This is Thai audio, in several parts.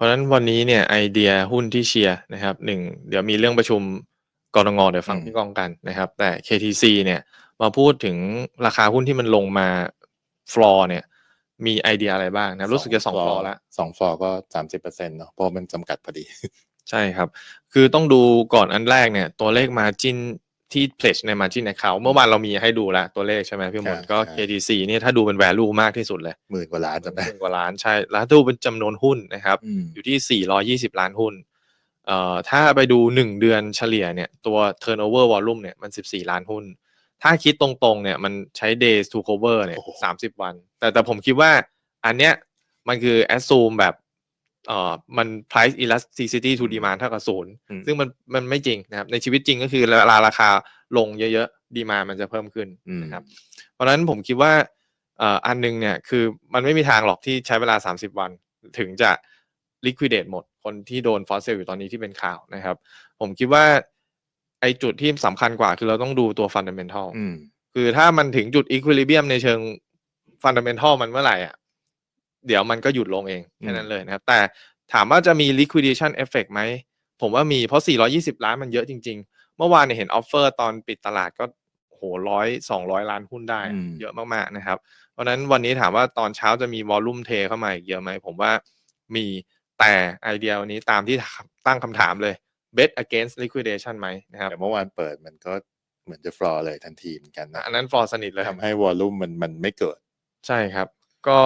ราะฉะนั้นวันนี้เนี่ยไอเดียหุ้นที่เชียร์นะครับหนึ่งเดี๋ยวมีเรื่องประชุมกรงเดี๋ยวฟังอืมพี่กองกันนะครับ แต่ KTC เนี่ยมาพูดถึงราคาหุ้นที่มันลงมาฟลอร์เนี่ยมีไอเดียอะไรบ้างนะรู้สึกจะสองฟลอร์แล้วสองฟลอร์ก็สามสิบเปอร์เซ็นต์เนาะเพราะมันจำกัดพอดี ใช่ครับ คือต้องดูก่อนอันแรกเนี่ย ตัวเลข Margin ที่ pledge ใน Margin Account เมื่อวานเรามีให้ดูแล้วตัวเลขใช่ไหมพี่มนใช่ก็ใช่ KTC เนี่ยถ้าดูเป็น value มากที่สุดเลยหมื่นกว่าล้านจำได้หมื่นกว่าล้านใช่ แล้วถ้าดูเป็นจำนวนหุ้นนะครับอืมอยู่ที่ 420 ล้านหุ้นเอ่อถ้าไปดู 1 เดือนเฉลี่ยเนี่ยตัว turnover volume เนี่ยมัน 14 ล้านหุ้น ถ้าคิดตรงๆเนี่ยมันใช้ days to cover เนี่ยโอ้โห30 วัน แต่แต่ผมคิดว่าอันเนี้ยมันคือ assume แบบ เอ่อมัน price elasticity to demand เท่ากับศูนย์อืมซึ่งมันมันไม่จริงนะครับ ในชีวิตจริงก็คือเวลาราคาลงเยอะๆดีมามันจะเพิ่มขึ้นอืมนะครับ เพราะฉะนั้นผมคิดว่าเอ่ออันหนึงเนี่ยคือมันไม่มีทางหรอกที่ใช้เวลา 30 วัน ถึงจะ liquidate หมดคนที่โดน force sale อยู่ตอนนี้ที่เป็นข่าวนะครับ ผมคิดว่าไอจุดที่สำคัญกว่าคือเราต้องดูตัว fundamental อืมคือถ้ามันถึงจุด equilibrium ในเชิง fundamental มันเมื่อไหร่อะ เดี๋ยวมันก็หยุดลงเองแค่นั้นเลยนะครับ แต่ถามว่าจะมี liquidation effect ไหม ผมว่ามีเพราะ 420 ล้านมันเยอะจริง ๆ เมื่อวานเนี่ยเห็น offer ตอนปิดตลาดก็โหร้อยสองร้อยล้านหุ้นได้อะอืมเยอะมากๆนะครับ เพราะฉะนั้นวันนี้ถามว่าตอนเช้าจะมี volume เทเข้ามาอีกเยอะไหม ผมว่ามีแต่ไอเดียวันนี้ตามที่ตั้งคำถามเลย bet against liquidation ไหมนะครับแต่เมื่อวานเปิดมันก็เหมือนจะฟลอร์เลยทันทีเหมือนกันนะอันนั้น for สนิทเลยทำให้วอลลุ่มมันมันไม่เกิด ใช่ครับ ก็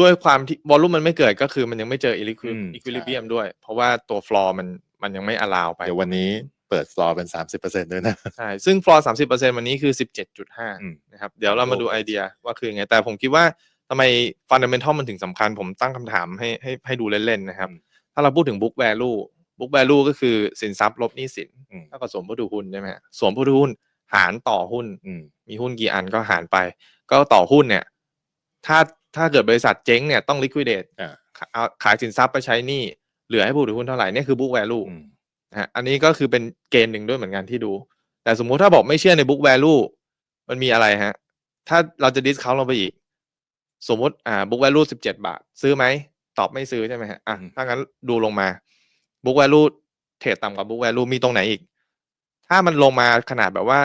ด้วยความที่วอลลุ่มมันไม่เกิดก็คือมันยังไม่เจอ equilibrium อืม equilibrium ใช่ด้วย เพราะว่าตัว floor มันมันยังไม่ allow ไป เดี๋ยววันนี้เปิดฟลอร์เป็นสามสิบเปอร์เซ็นต์ด้วยนะ ใช่ ซึ่ง floor 30%วันนี้คือ17.5อืม นะครับ เดี๋ยวเรามาดูโอ้ไอเดียว่าคือยังไง แต่ผมคิดว่าทำไม fundamental มันถึงสำคัญ ผมตั้งคำถามให้ให้ให้ดูเล่น ๆ นะครับอืมถ้าเราพูดถึง book value book value ก็คือสินทรัพย์ลบหนี้สินอืมเท่ากับสมผู้ถือหุ้นใช่ไหมฮะสมผู้ถือหุ้นหารต่อหุ้น อืม มีหุ้นกี่อันก็หารไป ก็ต่อหุ้นเนี่ย ถ้า ถ้าเกิดบริษัทเจ๊งเนี่ยต้อง liquidate อ่าขาเอาขายสินทรัพย์ไปใช้หนี้เหลือให้ผู้ถือหุ้นเท่าไหร่เนี่ยคือ book value อืมนะฮะอันนี้ก็คือเป็นเกณฑ์หนึ่งด้วยเหมือนกันที่ดู แต่สมมุติถ้าบอกไม่เชื่อใน book value มันมีอะไรฮะ ถ้าเราจะ discount ลงไปอีก สมมุติอ่า book value สิบเจ็ดบาท ซื้อไหม ตอบไม่ซื้อใช่ไหมฮะอะอืมถ้างั้นดูลงมา book value เทรดต่ำกว่า book value มีตรงไหนอีก ถ้ามันลงมาขนาดแบบว่า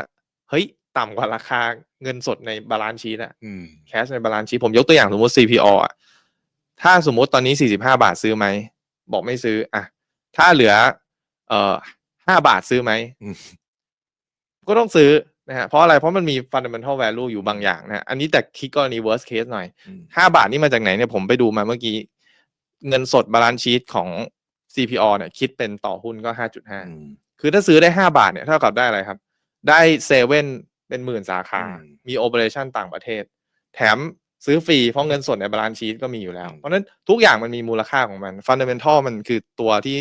เฮ้ย ต่ำกว่าราคา เงินสดในบาลานซ์ชีตอะอืมแคชในบาลานซ์ชีตผมยกตัวอย่างสมมติ CPO อะถ้าสมมติตอนนี้45บาทซื้อไหม บอกไม่ซื้ออะถ้าเหลือ เอ่อ5บาทซื้อไหมอืมก็ต้องซื้อนะฮะเพราะอะไรเพราะมันมี fundamental value อยู่บางอย่างนะฮะอันนี้แต่คิดกรณี worst case หน่อยอืม5บาทนี่มาจากไหนเนี่ยผมไปดูมาเมื่อกี้ เงินสดบาลานซ์ชีตของ CPO เนี่ย คิดเป็นต่อหุ้นก็5.5อืมคือถ้าซื้อได้ห้าบาทเนี่ยเท่ากับได้อะไรครับ ได้เซเว่น เป็นหมื่นสาขาอืมมีโอเปอเรชันต่างประเทศ แถมซื้อฟรีเพราะเงินสดในบาลานซ์ชีตก็มีอยู่แล้วอืมเพราะฉะนั้นทุกอย่างมันมีมูลค่าของมันฟันเดเมนทัลมันคือตัวที่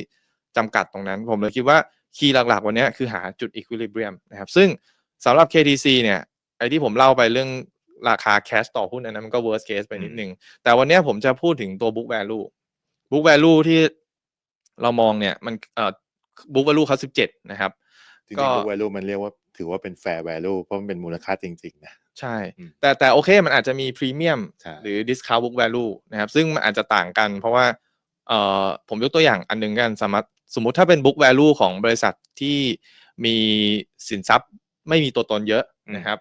จำกัดตรงนั้น ผมเลยคิดว่าคีย์หลักๆ วันเนี้ยคือหาจุดอีควิลิเบียมนะครับ ซึ่งสำหรับ KTC เนี่ยไอ้ที่ผมเล่าไปเรื่องราคาแคชต่อหุ้นอันนั้นมันก็ worst case ไปนิดนึง แต่วันเนี้ยผมจะพูดถึงตัว book value book value ที่เรามองเนี่ยมันเอ่อ book value เขา17นะครับจริก็งๆ book value มันเรียกว่า ถือว่าเป็น fair value เพราะมันเป็นมูลค่าจริง ๆ นะ ใช่อืมแต่แต่โอเคมันอาจจะมีพรีเมียมใช่หรือ discount book value นะครับ ซึ่งมันอาจจะต่างกัน เพราะว่าเอ่อผมยกตัวอย่างอันหนึงกันสมมติสมมุติถ้าเป็น book value ของบริษัทที่มีสินทรัพย์ไม่มีตัวตนเยอะนะครับ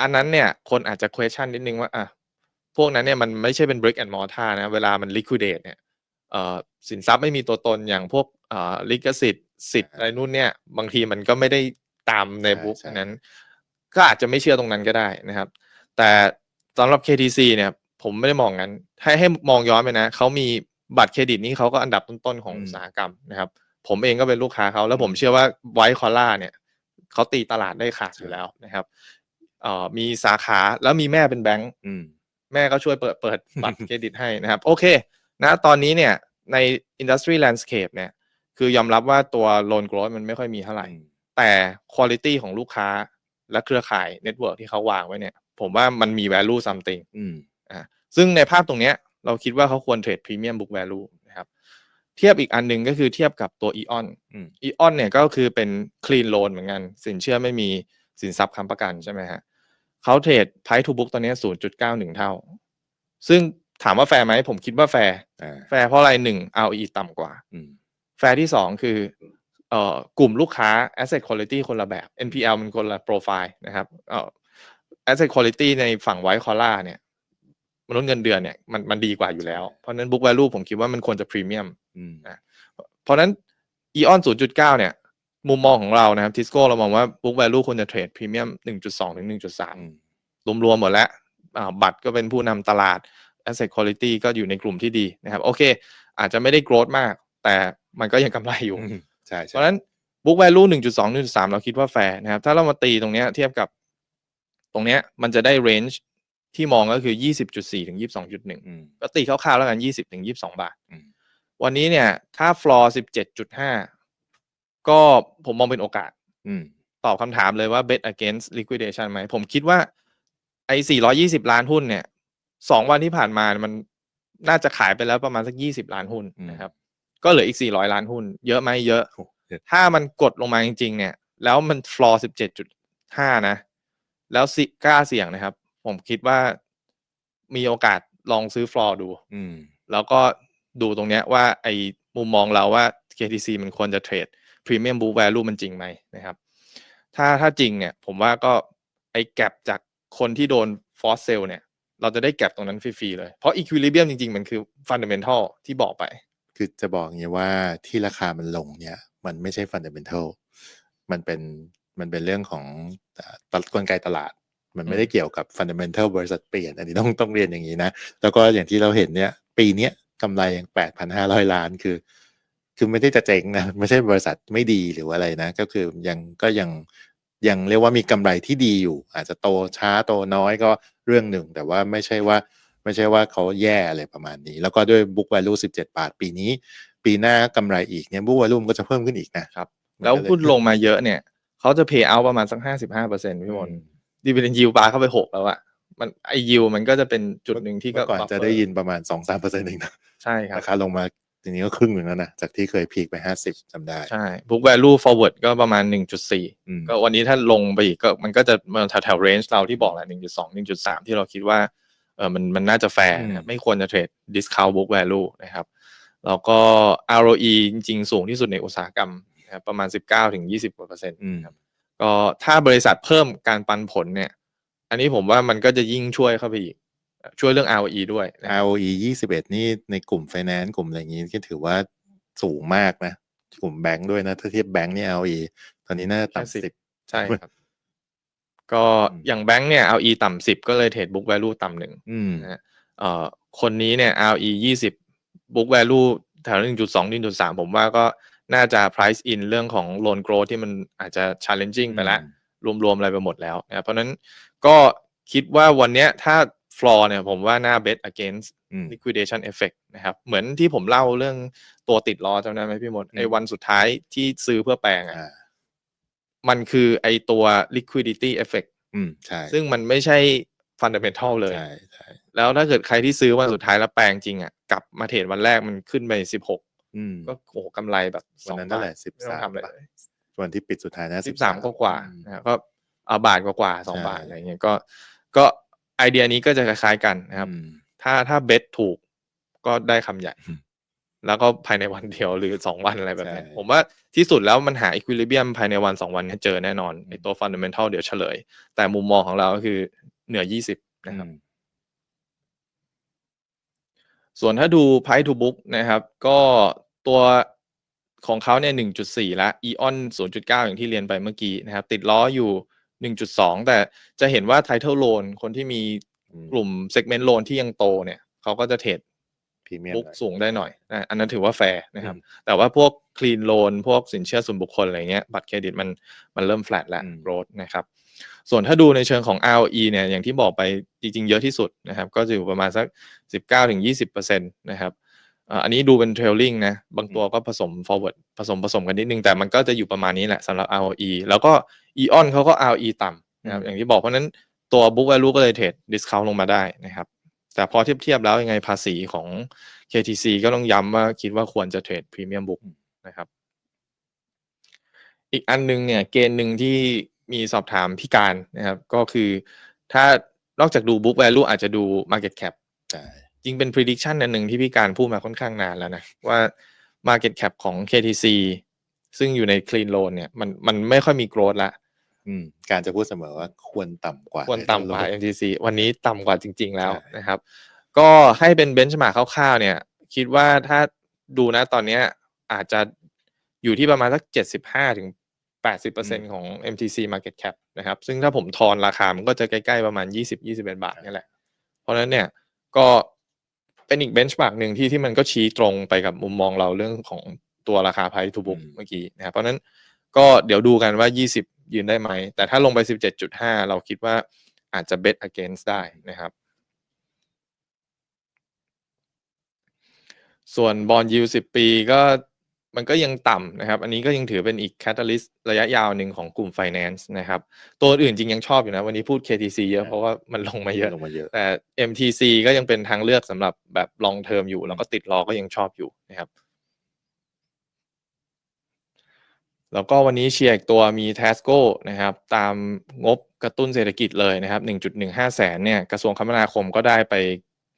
อันนั้นเนี่ยคนอาจจะ question นิดนึงว่าอะพวกนั้นเนี่ยมันไม่ใช่เป็น brick and mortar นะ เวลามัน liquidate เนี่ยเอ่อสินทรัพย์ไม่มีตัวตนอย่างพวกเอ่อลิขสิทธิ์สิทธิ์อะไรนู่นเนี่ย บางทีมันก็ไม่ได้ ตามในใช่บุ๊กใช่นั้น ก็อาจจะไม่เชื่อตรงนั้นก็ได้นะครับ แต่สำหรับ KTC เนี่ย ผมไม่ได้มองงั้น ให้ให้มองย้อนไปนะเขามีบัตรเครดิตนี่เขาก็อันดับต้นๆของอืมอุตสาหกรรมนะครับ ผมเองก็เป็นลูกค้าเขาแล้วผมอืมเชื่อว่าไวท์คอล่าเนี่ยเขาตีตลาดได้ขาดอยู่แล้วนะครับเอ่อมีสาขาแล้วมีแม่เป็นแบงค์อืมแม่ก็ช่วยเปิดเปิดบัตรเครดิตให้นะครับ โอเคนะตอนนี้เนี่ยใน industry landscape เนี่ยคือยอมรับว่าตัว loan growth มันไม่ค่อยมีเท่าไหร่ แต่ quality ของลูกค้าและเครือข่าย network ที่เขาวางไว้เนี่ย ผมว่ามันมี value something อืมอ่าซึ่งในภาพตรงเนี้ย เราคิดว่าเขาควรเทรด premium book value นะครับ เทียบอีกอันหนึ่งก็คือเทียบกับตัว Eon อืม Eon เนี่ยก็คือเป็น clean loan เหมือนกัน สินเชื่อไม่มีสินทรัพย์ค้ำประกันใช่ไหมฮะเขาเทรด price to book ตอนเนี้ย0.91เท่า ซึ่งถามว่าแฟร์ไหมผมคิดว่าแฟร์อ่าแฟร์เพราะอะไรหนึ่ง ROE ต่ำกว่าอืมแฟร์ที่สองคือเอ่อ กลุ่มลูกค้า asset quality คนละแบบ NPL มันคนละโปรไฟล์นะครับเอ่อ asset quality ในฝั่งไวท์คอล่าเนี่ยมนุษย์เงินเดือนเนี่ยมันมันดีกว่าอยู่แล้ว เพราะฉะนั้น book value ผมคิดว่ามันควรจะพรีเมียมอืมเพราะฉะนั้น EON 0.9 เนี่ย มุมมองของเรานะครับทิสโก้เรามองว่า book value ควรจะเทรดพรีเมียม 1.2 ถึงอืม1.3 รวมๆหมดแล้วอ่าบัตรก็เป็นผู้นำตลาด asset quality ก็อยู่ในกลุ่มที่ดีนะครับ โอเค อาจจะไม่ได้ growth มาก แต่มันก็ยังกำไรอยู่อืม ใช่เพใช่ราะฉะนั้น book value 1.2 1.3 เราคิดว่าแฟร์นะครับ ถ้าเรามาตีตรงเนี้ยเทียบกับตรงเนี้ยมันจะได้ range ที่มองก็คือ 20.4 ถึง 22.1 อืม ก็ตีคร่าวๆแล้วกัน 20 ถึง 22 บาท อืม วันนี้เนี่ย ถ้า floor 17.5 ก็ผมมองเป็นโอกาส อืม ตอบคำถามเลยว่า bet against liquidation ไหม ผมคิดว่าไอ้ 420 ล้านหุ้นเนี่ยสองวันที่ผ่านมามันน่าจะขายไปแล้วประมาณสัก 20 ล้านหุ้นอืมนะครับ ก็เหลืออีก 400 ล้านหุ้น เยอะไหมเยอะโอ้เดี๋ยวถ้ามันกดลงมาจริง ๆ เนี่ย แล้วมัน floor 17.5 นะ แล้วสิกล้าเสี่ยงนะครับ ผมคิดว่ามีโอกาสลองซื้อ floor ดูอืมแล้วก็ดูตรงเนี้ยว่าไอ้มุมมองเราว่า KTC มันควรจะเทรด Premium Book Value มันจริงไหมนะครับ ถ้าถ้าจริงเนี่ย ผมว่าก็ไอ้แกลบจากคนที่โดน force sale เนี่ย เราจะได้แกลบตรงนั้นฟรี ๆ เลย เพราะ equilibrium จริง ๆ มันคือ fundamental ที่บอกไป คือจะบอกอย่างนี้ว่าที่ราคามันลงเนี่ย มันไม่ใช่ฟันเดเมนทัลมันเป็นมันเป็นเรื่องของอ่าตกลไกตลาด มันไม่ได้เกี่ยวกับฟันเดเมนทัลบริษัทเปลี่ยน อันนี้ต้องต้องเรียนอย่างนี้นะ แล้วก็อย่างที่เราเห็นเนี่ย ปีเนี้ยกำไรยังแปดพันห้าร้อยล้านคือ คือไม่ได้จะเจ๊งนะ ไม่ใช่บริษัทไม่ดีหรือว่าอะไรนะ ก็คือยังก็ยังยังเรียกว่ามีกำไรที่ดีอยู่ อาจจะโตช้าโตน้อยก็เรื่องหนึ่ง แต่ว่าไม่ใช่ว่า ไม่ใช่ว่าเขาแย่อะไรประมาณนี้ แล้วก็ด้วย book value 17บาทปีนี้ ปีหน้ากำไรอีกเนี่ย book value มันก็จะเพิ่มขึ้นอีกนะครับมันแล้วก็เยหุ้นลงมาเยอะเนี่ยเขาจะ pay out ประมาณสัก55%พี่มน dividend yield ปาเข้าไป6แล้วอะมันไอ yield มันก็จะเป็นจุดหนึ่งที่ก็เมื่อก่อน buffer จะได้ยินประมาณ2-3%เองนะใช่ครับราคาลงมาทีนี้ก็ครึ่งหนึ่งแล้วนะ จากที่เคยพีคไป50จำได้ ใช่ book value forward ก็ประมาณ1.4อืมก็วันนี้ถ้าลงไปอีกก็มันก็จะมาแถวแถว range เราที่บอกแหละ1.2 1.3ที่เราคิดว่า เออมันมันน่าจะแฟร์นะครับไม่ควรจะเทรด discount book value นะครับแล้วก็ ROE จริง ๆ สูงที่สุดในอุตสาหกรรมนะครับประมาณ 19ถึง20กว่าเปอร์เซ็นต์อืมครับก็ถ้าบริษัทเพิ่มการปันผลเนี่ย อันนี้ผมว่ามันก็จะยิ่งช่วยเข้าไปอีก ช่วยเรื่อง ROE ด้วยนะครับ ROE 21 นี่ในกลุ่ม finance กลุ่มอะไรอย่างนี้ก็ถือว่าสูงมากนะ กลุ่มแบงค์ด้วยนะ ถ้าเทียบแบงค์นี่ ROE ตอนนี้น่าจะแค่ต่ำสิบสิบใช่ครับ ก็อืมอย่างแบงค์เนี่ย ROE ต่ำสิบก็เลยเทรด book value ต่ำหนึ่งอืมนะฮะเอ่อคนนี้เนี่ย ROE ยี่สิบ book value แถวหนึ่งจุดสองหนึ่งจุดสามผมว่าก็น่าจะ price in เรื่องของ loan growth ที่มันอาจจะ challenging ไปแล้ว รวมๆ อะไรไปหมดแล้วนะครับเพราะฉะนั้นก็คิดว่าวันเนี้ยถ้า floor เนี่ยผมว่าน่า bet against อืม liquidation effect นะครับ เหมือนที่ผมเล่าเรื่องตัวติดล้อจำได้ไหมพี่มดอืมไอ้วันสุดท้ายที่ซื้อเพื่อแปลงอะอ่า มันคือไอ้ตัว liquidity effect อืมใช่ซึ่งมันไม่ใช่ fundamental เลย ใช่ใช่แล้วถ้าเกิดใครที่ซื้อวันสุดท้ายแล้วแปลงจริงอะกลับมาเทรดวันแรกมันขึ้นไปสิบหกอืมก็โอ้โหกำไรแบบสวันองนั้นเท่าไหร่บาทสิบไม่ต้อสางมทำอะไรเลย วันที่ปิดสุดท้ายนะ สิบสามก็กว่าๆอืมนะก็เอาบาทกว่าๆสองใช่ บาทอะไรเงี้ยก็ก็ไอเดียนี้ก็จะคล้ายๆกันนะครับ อืม ถ้าถ้าเบสถูกก็ได้คำใหญ่อืม แล้วก็ภายในวันเดียวหรือสองวันอะไรแบบเนี้ยใช่ผมว่าที่สุดแล้วมันหาอีควิลิเบียมภายในวันสองวันเนี่ยเจอแน่นอนอืมไอตัวฟันเดเมนทัลเดี๋ยวเฉลย แต่มุมมองของเราก็คือเหนือยี่สิบนะครับอืมส่วนถ้าดู Price to Book นะครับ ก็ตัวของเขาเนี่ย 1.4 ละ Eon 0.9 อย่างที่เรียนไปเมื่อกี้นะครับ ติดล้ออยู่ 1.2 แต่จะเห็นว่า Title Loan คนที่มีอืมกลุ่ม Segment Loan ที่ยังโตเนี่ยเขาก็จะเทรด พรีเมียมบุ๊กหน่อยสูงได้หน่อยนะอันนั้นถือว่าแฟร์นะครับอืมแต่ว่าพวก Clean Loan พวกสินเชื่อส่วนบุคคลอะไรเงี้ยบัตรเครดิตมันมันเริ่ม flat แล้วอืม growth นะครับ ส่วนถ้าดูในเชิงของ ROE เนี่ยอย่างที่บอกไปจริง ๆ เยอะที่สุดนะครับ ก็จะอยู่ประมาณสัก 19-20%นะครับเอ่ออันนี้ดูเป็น trailing นะบางตัวก็ผสม forward ผสมผสมกันนิดนึง แต่มันก็จะอยู่ประมาณนี้แหละสำหรับ ROE แล้วก็ EON เขาก็ ROE ต่ำนะครับอืมอย่างที่บอกเพราะฉะนั้นตัว book value ก็เลยเทรด discount ลงมาได้นะครับ แต่พอเทียบเทียบแล้วยังไงภาษีของ KTC ก็ต้องย้ำว่าคิดว่าควรจะเทรด premium book นะครับ อีกอันหนึงเนี่ยเกณฑ์หนึ่งที่มีสอบถามพี่การนะครับ ก็คือถ้านอกจากดู book value อาจจะดู market cap จริงเป็น prediction อันหนึ่งที่พี่การพูดมาค่อนข้างนานแล้วนะ ว่า market cap ของ KTC ซึ่งอยู่ใน clean loan เนี่ยมันมันไม่ค่อยมี growth ละ อืมการจะพูดเสมอว่าควรต่ำกว่า ควรต่ำกว่าในโล MTC วันนี้ต่ำกว่าจริง ๆ แล้วใช่ นะครับ ก็ให้เป็นเบนช์มาร์คร่าวๆเนี่ย คิดว่าถ้าดูนะตอนเนี้ยอาจจะอยู่ที่ประมาณสักเจ็ดสิบห้าถึงแปดสิบเปอร์เซ็นของ MTC Market Cap นะครับ ซึ่งถ้าผมทอนราคา มันก็จะใกล้ๆประมาณยี่สิบยี่สิบเอ็ดบาทนี่แหละ เพราะฉะนั้นเนี่ยก็เป็นอีกเบนช์มาร์กหนึ่งที่ที่มันก็ชี้ตรงไปกับมุมมองเราเรื่องของตัวราคา Price to Book อืม เมื่อกี้นะครับเพราะฉะนั้นก็เดี๋ยวดูกันว่า 20 ยืนได้ไหม แต่ถ้าลงไป 17.5 เราคิดว่าอาจจะ bet against ได้นะครับ ส่วนบอลยู10ปีก็มันก็ยังต่ำนะครับ อันนี้ก็ยังถือเป็นอีก catalyst ระยะยาวหนึ่งของกลุ่ม finance นะครับ ตัวอื่นจริงยังชอบอยู่นะ วันนี้พูด KTC เยอะเพราะว่ามันลงมาเยอะ ลงมาเยอะ แต่ MTC ก็ยังเป็นทางเลือกสำหรับแบบ long term อยู่ แล้วก็ติดรอก็ยังชอบอยู่นะครับ แล้วก็วันนี้เชียร์อีกตัวมี Tasco นะครับ ตามงบกระตุ้นเศรษฐกิจเลยนะครับ 1.15 แสนเนี่ยกระทรวงคมนาคมก็ได้ไป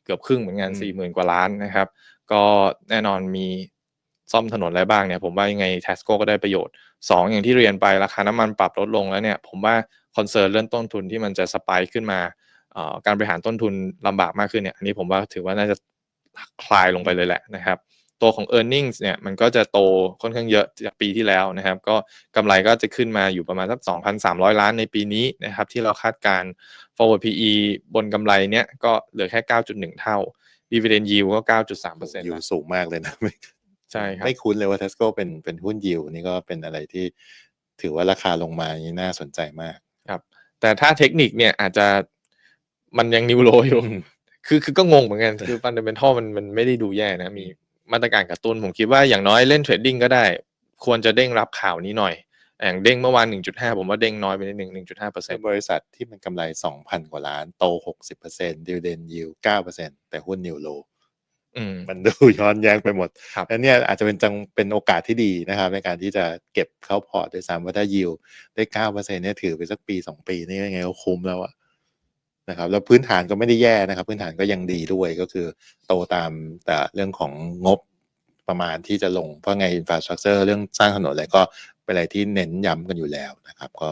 เกือบครึ่งเหมือนกันอืม40,000 กว่าล้านนะครับ ก็แน่นอนมีซ่อมถนนอะไรบ้างเนี่ย ผมว่ายังไง Tasco ก็ได้ประโยชน์ 2 อย่างที่เรียนไปราคาน้ำมันปรับลดลงแล้วเนี่ย ผมว่าคอนเซิร์นเรื่องต้นทุนที่มันจะสปายขึ้นมาเอ่อการบริหารต้นทุนลำบากมากขึ้นเนี่ยอันนี้ผมว่าถือว่าน่าจะคลายลงไปเลยแหละนะครับ ตัวของ e a r n i n g ์เนี่ยมันก็จะโตค่อนข้างเยอะจากปีที่แล้วนะครับ ก็กำไรก็จะขึ้นมาอยู่ประมาณสัก 2,300 ล้านในปีนี้นะครับ ที่เราคาดการณ์ forward PE บนกำไรเนี้ยก็เหลือแค่ 9.1 เท่า dividend yield ก็ 9.3%อยู่ละสูงมากเลยนะไม่ใช่ครับ ไม่คุ้นเลยว่า Tesco เป็นเป็นหุ้นยิวนี่ก็เป็นอะไรที่ถือว่าราคาลงมานี่น่าสนใจมากครับ แต่ถ้าเทคนิคเนี่ยอาจจะมันยังนิวโลอยู่อืมคือคือก็งงเหมือนกัน คือฟันเดเมนทัลมันมันไม่ได้ดูแย่นะ มี มาตรการกระตุ้น ผมคิดว่าอย่างน้อยเล่นเทรดดิ้งก็ได้ ควรจะเด้งรับข่าวนี้หน่อยอย่างเด้งเมื่อวาน 1.5 ผมว่าเด้งน้อยไปนิดนึง1.5เปอร์เซ็เป็นนต์บริษัทที่มันกำไร 2,000 กว่าล้าน โต 60% dividend yield 9%แต่หุ้นนิวโลอืมมันดูย้อนแย้งไปหมดครับแล้วเนี่ยอาจจะเป็นจังเป็นโอกาสที่ดีนะครับ ในการที่จะเก็บเข้าพอร์ตด้วยซ้ำว่าถ้ายิวได้เก้าเปอร์เซ็นเนี่ยถือไปสักปีสองปีนี่ยังไงก็คุ้มแล้วอะ นะครับแล้วพื้นฐานก็ไม่ได้แย่นะครับ พื้นฐานก็ยังดีด้วยก็คือโตตามแต่เรื่องของงบประมาณที่จะลงเพราะไงอินฟ a าสตรั c เจอร์เรื่องสร้างถนนอะไรก็เป็นอะไรที่เน้นย้ำกันอยู่แล้วนะครับ ก็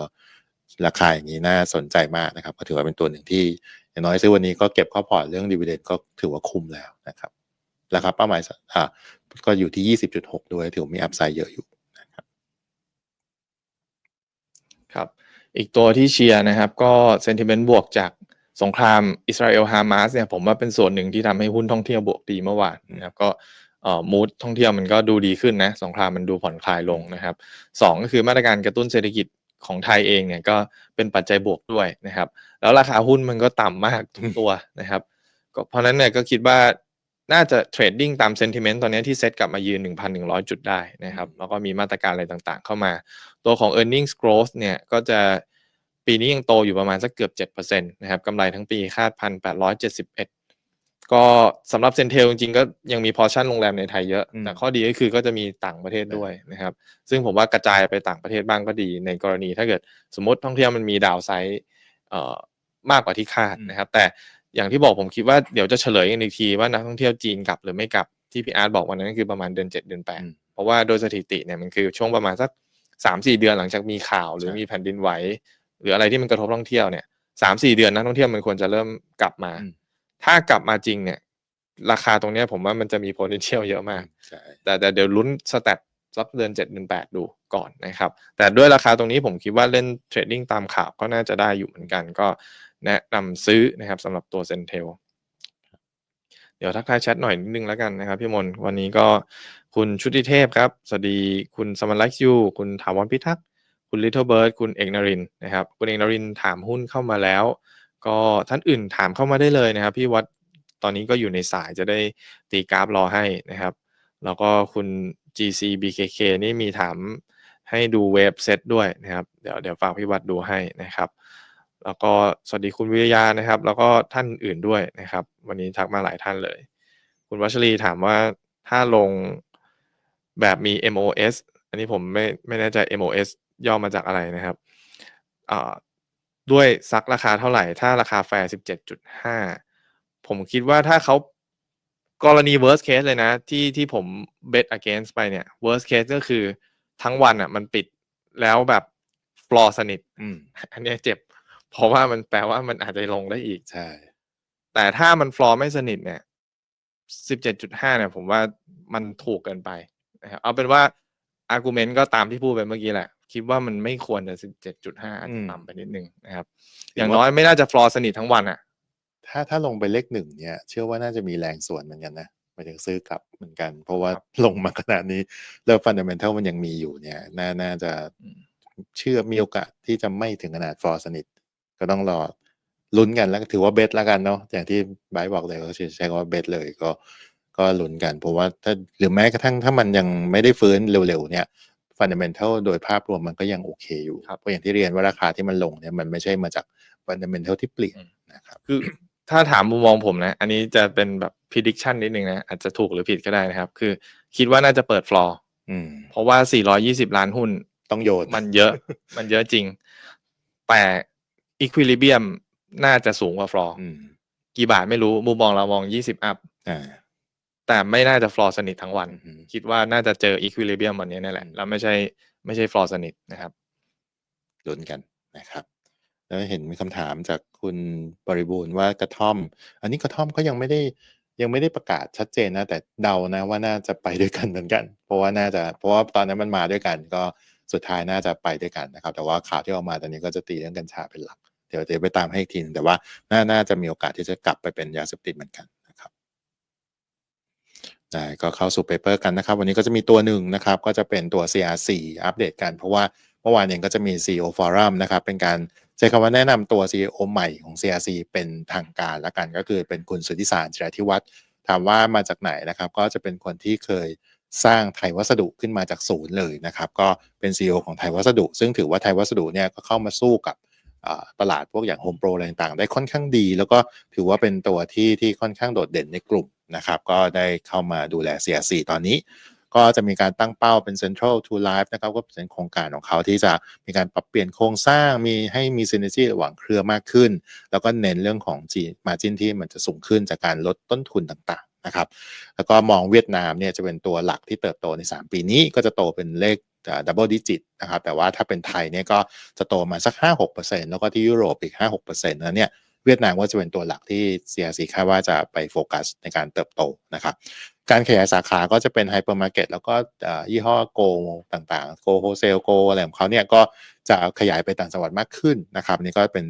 ราคาอย่างนี้น่าสนใจมากนะครับ ก็ถือว่าเป็นตัวหนึ่งที่อย่างน้อยซื้อวันนี้ก็เก็บข้าพอร์ตเรื่องดีเวเดนก็ถือว่าคุ้มแล้วนะครับราคาเป้าหมายอ่าก็อยู่ที่20.6ด้วยถือว่ามีอัพไซด์เยอะอยู่ครับ อีกตัวที่เชียร์นะครับ ก็เซนติเมนต์บวกจาก สงครามอิสราเอลฮามาสเนี่ยผมว่าเป็นส่วนหนึ่งที่ทำให้หุ้นท่องเที่ยวบวกดีเมื่อวานนะครับก็มูดท่องเที่ยวมันก็ดูดีขึ้นนะสงครามมันดูผ่อนคลายลงนะครับสองก็คือมาตรการกระตุ้นเศรษฐกิจของไทยเองเนี่ยก็เป็นปัจจัยบวกด้วยนะครับ แล้วราคาหุ้นมันก็ต่ำมากทุกตัวนะครับก็เพราะฉะนั้นเนี่ยก็คิดว่าน่าจะเทรดดิ้งตามเซนติเมนต์ตอนนี้ที่เซ็ตกลับมายืน 1,100 จุดได้นะครับ แล้วก็มีมาตรการอะไรต่างๆ เข้ามา ตัวของ e a r n i n g s growth เนี่ยก็จะ ปีนี้ยังโตอยู่ประมาณสักเกือบ7%นะครับกำไรทั้งปีคาด 1,871 ก็สำหรับเซนเทลจริงๆ ก็ยังมีพอชั่นโรงแรมในไทยเยอะอืมแต่ข้อดีก็คือก็จะมีต่างประเทศด้วยนะครับ ซึ่งผมว่ากระจายไปต่างประเทศบ้างก็ดี ในกรณีถ้าเกิดสมมติท่องเที่ยวมันมีดาวไซด์เอ่อมากกว่าที่คาดนะครับ แต่อย่างที่บอกผมคิดว่าเดี๋ยวจะเฉลยกันอีกทีว่านักท่องเที่ยวจีนกลับหรือไม่กลับที่พี่อาร์ตบอกวันนั้นคือประมาณเดือน7เดือน8อืมเพราะว่าโดยสถิติเนี่ยมันคือช่วงประมาณสักสามสี่เดือนหลังจากมีข่าว หรือใช่มีแผ่นดินไหว หรืออะไรที่มันกระทบท่องเที่ยวเนี่ยสามสี่เดือนนักท่องเที่ยวมันควรจะเริ่มกลับมาอืมถ้ากลับมาจริงเนี่ย ราคาตรงเนี้ยผมว่ามันจะมี potential เยอะมากใช่แต่แต่เดี๋ยวลุ้นสแตทสักเดือนเจ็ดเดือนแปดดูก่อนนะครับ แต่ด้วยราคาตรงนี้ผมคิดว่าเล่นเทรดดิ้งตามข่าวก็น่าจะได้อยู่เหมือนกัน ก็แนะนำซื้อนะครับสำหรับตัวเซนเทลเดี๋ยวทักทายแชทหน่อยนิดนึงแล้วกันนะครับพี่มนวันนี้ก็คุณชุติเทพครับ สวัสดีคุณสมันลักยูคุณถาวรพิทักษ์ คุณลิทเทิลเบิร์ดคุณเอกนรินทร์นะครับ คุณเอกนรินทร์ถามหุ้นเข้ามาแล้ว ก็ท่านอื่นถามเข้ามาได้เลยนะครับ พี่วัดตอนนี้ก็อยู่ในสายจะได้ตีกราฟรอให้นะครับ แล้วก็คุณ GC BKK นี่มีถามให้ดูเว็บเซตด้วยนะครับ เดี๋ยวเดี๋ยวฝากพี่วัดดูให้นะครับ แล้วก็สวัสดีคุณวิทยานะครับ แล้วก็ท่านอื่นด้วยนะครับ วันนี้ทักมาหลายท่านเลย คุณวัชรีถามว่าถ้าลงแบบมี MOS อันนี้ผมไม่ไม่แน่ใจ MOS ย่อมาจากอะไรนะครับอ่าด้วยซักราคาเท่าไหร่ ถ้าราคาแฟร์ 17.5 ผมคิดว่าถ้าเขากรณี worst case เลยนะ ที่ที่ผม bet against ไปเนี่ย worst case ก็คือทั้งวันอะ มันปิดแล้วแบบ floor สนิทอืมอันเนี้ยเจ็บ เพราะว่ามันแปลว่ามันอาจจะลงได้อีกใช่แต่ถ้ามัน floor ไม่สนิทเนี่ย 17.5 เนี่ย ผมว่ามันถูกเกินไปนะครับเอาเป็นว่า argument ก็ตามที่พูดไปเมื่อกี้แหละ คิดว่ามันไม่ควรจะ17.5อาจจะต่ำไปนิดนึงนะครับ อย่างน้อยไม่น่าจะ floor สนิททั้งวันอะ ถ้าถ้าลงไปเลขหนึ่งเนี่ย เชื่อว่าน่าจะมีแรงส่วนเหมือนกันนะหมายถึงซื้อกลับเหมือนกัน เพราะว่าครับลงมาขนาดนี้ แล้วฟันเดเมนทัลมันยังมีอยู่เนี่ย น่าน่าจะอืมเชื่อมีโอกาสที่จะไม่ถึงขนาดฟอร์สนิท ก็ต้องรอลุ้นกันแล้วก็ถือว่าเบสแล้วกันเนาะอย่างที่ไบร์ทบอกเลยก็ใช้คำว่าเบสเลยก็ ก็ลุ้นกันเพราะว่าถ้าหรือแม้กระทั่งถ้ามันยังไม่ได้ฟื้นเร็วๆเนี่ยฟันเดเมนทัลโดยภาพรวมมันก็ยังโอเคอยู่ครับเพราะอย่างที่เรียนว่าราคาที่มันลงเนี่ยมันไม่ใช่มาจากฟันเดเมนทัลที่เปลี่ยนนะครับคือถ้าถามมุมมองผมนะ อันนี้จะเป็นแบบ prediction นิดนึงนะ อาจจะถูกหรือผิดก็ได้นะครับ คือคิดว่าน่าจะเปิด floor อืมเพราะว่า 420 ล้านหุ้นต้องโยน มันเยอะ มันเยอะจริง แต่ equilibrium น่าจะสูงกว่า floor อืมกี่บาทไม่รู้ มุมมองเรามอง 20 up อ่า แต่ไม่น่าจะ floor สนิททั้งวันอืมคิดว่าน่าจะเจอ equilibrium วันนี้นั่นแหละอืมแล้วไม่ใช่ไม่ใช่ floor สนิทนะครับลุ้นกันนะครับแล้วเห็นมีคำถามจากคุณบริบูรณ์ว่ากระท่อม อันนี้กระท่อมก็ยังไม่ได้ยังไม่ได้ประกาศชัดเจนนะ แต่เดานะว่าน่าจะไปด้วยกันเหมือนกัน เพราะว่าน่าจะเพราะว่าตอนนั้นมันมาด้วยกัน ก็สุดท้ายน่าจะไปด้วยกันนะครับ แต่ว่าข่าวที่ออกมาตอนนี้ก็จะตีเรื่องกัญชาเป็นหลัก เดี๋ยวจะไปตามให้อีกทีนึงแต่ว่าน่าน่าจะมีโอกาสที่จะกลับไปเป็นยาเสพติดเหมือนกัน นะก็เข้าสู่เปเปอร์กันนะครับ วันนี้ก็จะมีตัวหนึ่งนะครับ ก็จะเป็นตัว CR4 อัปเดตกัน เพราะว่าเมื่อวานเองก็จะมี CEO Forum นะครับ เป็นการใช้คำว่าแนะนำตัว CEO ใหม่ของ CRC เป็นทางการละกันก็คือเป็นคุณสุทธิสารจิรธิวัฒน์ถามว่ามาจากไหนนะครับ ก็จะเป็นคนที่เคยสร้างไทยวัสดุขึ้นมาจากศูนย์เลยนะครับ ก็เป็น CEO ของไทยวัสดุ ซึ่งถือว่าไทยวัสดุเนี่ยก็เข้ามาสู้กับตลาดพวกอย่างโฮมโปรอะไรต่างๆ ได้ค่อนข้างดี แล้วก็ถือว่าเป็นตัวที่ที่ค่อนข้างโดดเด่นในกลุ่ม นะครับ ก็ได้เข้ามาดูแล CRC ตอนนี้ ก็จะมีการตั้งเป้าเป็น Central to Life นะครับ ก็เป็นโครงการของเขาที่จะมีการปรับเปลี่ยนโครงสร้างมีให้มี synergy ระหว่างเครือมากขึ้น แล้วก็เน้นเรื่องของ margin ที่มันจะสูงขึ้นจากการลดต้นทุนต่างๆนะครับ แล้วก็มองเวียดนามเนี่ยจะเป็นตัวหลักที่เติบโตใน 3 ปีนี้ก็จะโตเป็นเลขดับเบิลดิจิตนะครับแต่ว่าถ้าเป็นไทยเนี่ยก็จะโตมาสัก 5-6%แล้วก็ที่ยุโรปอีก 5-6%นั้นเนี่ย เวียดนามก็จะเป็นตัวหลักที่ CRC คาดว่าจะไปโฟกัสในการเติบโตนะครับการขยายสาขาก็จะเป็นไฮเปอร์มาร์เก็ตแล้วก็ยี่ห้อโกต่างๆ โกโฮเซลโกอะไรของเขาเนี่ยก็จะขยายไปต่างจังหวัดมากขึ้นนะครับนี่ก็เป็น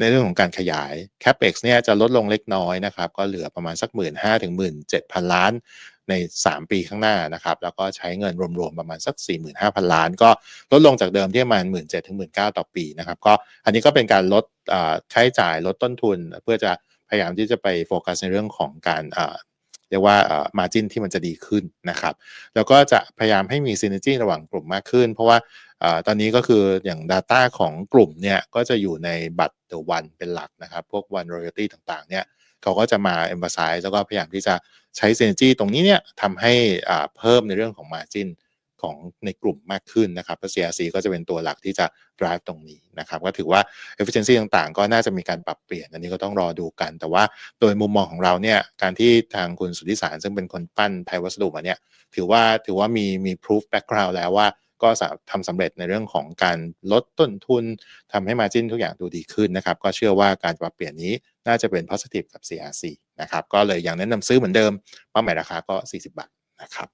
ในเรื่องของการขยาย CapEx เนี่ยจะลดลงเล็กน้อยนะครับ ก็เหลือประมาณสัก 1 5 0 0 0ถึง17,000ล้าน ใน 3 ปีข้างหน้านะครับ แล้วก็ใช้เงินรวมๆ ประมาณสัก 45,000 ล้าน ก็ลดลงจากเดิมที่ประมาณ 17,000ถึง19,000 ต่อปีนะครับ ก็อันนี้ก็เป็นการลดค่าใช้จ่ายลดต้นทุน เพื่อจะพยายามที่จะไปโฟกัสในเรื่องของการเรียกว่าเอ่อ margin ที่มันจะดีขึ้นนะครับ แล้วก็จะพยายามให้มี synergy ระหว่างกลุ่มมากขึ้น เพราะว่าอตอนนี้ก็คืออย่าง Data ของกลุ่มเนี่ยก็จะอยู่ในบัตร The One เป็นหลักนะครับ พวก One Royalty ต่างๆเนี่ย เขาก็จะมา emphasize แล้วก็พยายามที่จะใช้ synergy ตรงนี้เนี่ยทำให้อ่าเพิ่มในเรื่องของ margin ของในกลุ่มมากขึ้นนะครับเพราะ CRC ก็จะเป็นตัวหลักที่จะ drive ตรงนี้นะครับ ก็ถือว่า efficiency ต่างๆ ก็น่าจะมีการปรับเปลี่ยน อันนี้ก็ต้องรอดูกัน แต่ว่าโดยมุมมองของเราเนี่ย การที่ทางคุณสุทธิสารซึ่งเป็นคนปั้นไทยวัสดุมาเนี่ย ถือว่าถือว่ามีมี proof background แล้วว่า ก็สาทำสำเร็จในเรื่องของการลดต้นทุนทำให้มาจิ้นทุกอย่างดูดีขึ้นนะครับก็เชื่อว่าการปรับเปลี่ยนนี้น่าจะเป็น positive กับ CRC นะครับก็เลยยังแนะนำซื้อเหมือนเดิมเป้าหมายราคาก็ 40 บาทนะครับ